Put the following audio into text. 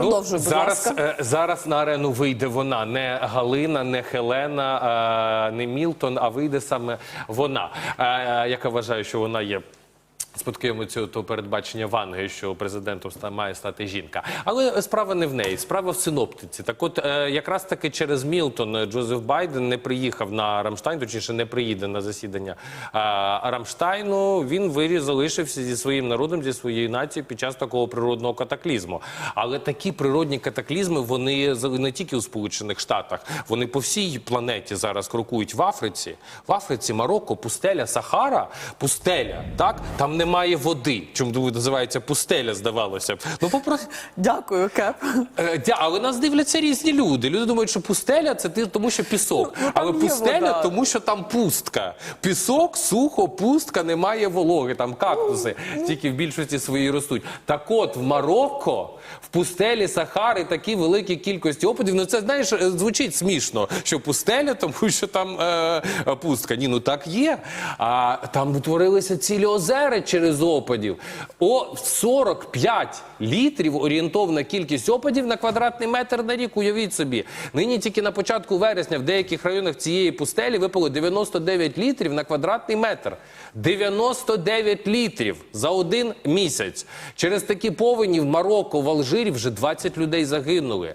Продовжуй, будь зараз, ласка. е, зараз на арену вийде вона, не Галина, не Хелена, е, не Мілтон, а вийде саме вона, е, яка вважає, що вона є. Спадкуємо цього того передбачення Ванги, що президентом має стати жінка. Але справа не в неї, справа в синоптиці. Так от, е, якраз таки через Мілтон е, Джозеф Байден не приїхав на Рамштайн, точніше не приїде на засідання е, Рамштайну. Він виріс, залишився зі своїм народом, зі своєю нацією під час такого природного катаклізму. Але такі природні катаклізми вони не тільки у Сполучених Штатах, вони по всій планеті зараз крокують в Африці. В Африці, Марокко, пустеля, Сахара, пустеля. Так там немає води. Чому називається пустеля, здавалося б. Ну попросто. Дякую, Кеп. Е, дя- Але нас дивляться різні люди. Люди думають, що пустеля це ти- тому, що пісок. Ну, там Але є пустеля, вода. тому що там пустка. Пісок, сухо, пустка, немає вологи. Там кактуси тільки в більшості своїй ростуть. Так от в Марокко, в пустелі Сахари такі великі кількості опадів. Ну це знаєш, е, звучить смішно, що пустеля, тому що там е, е, пустка. Ні, ну так є. А там утворилися цілі озера через опадів. О 45 літрів орієнтовна кількість опадів на квадратний метр на рік. Уявіть собі. Нині тільки на початку вересня в деяких районах цієї пустелі випало 99 літрів на квадратний метр. 99 літрів за один місяць. Через такі повені в Марокко, в Алжирі вже 20 людей загинули.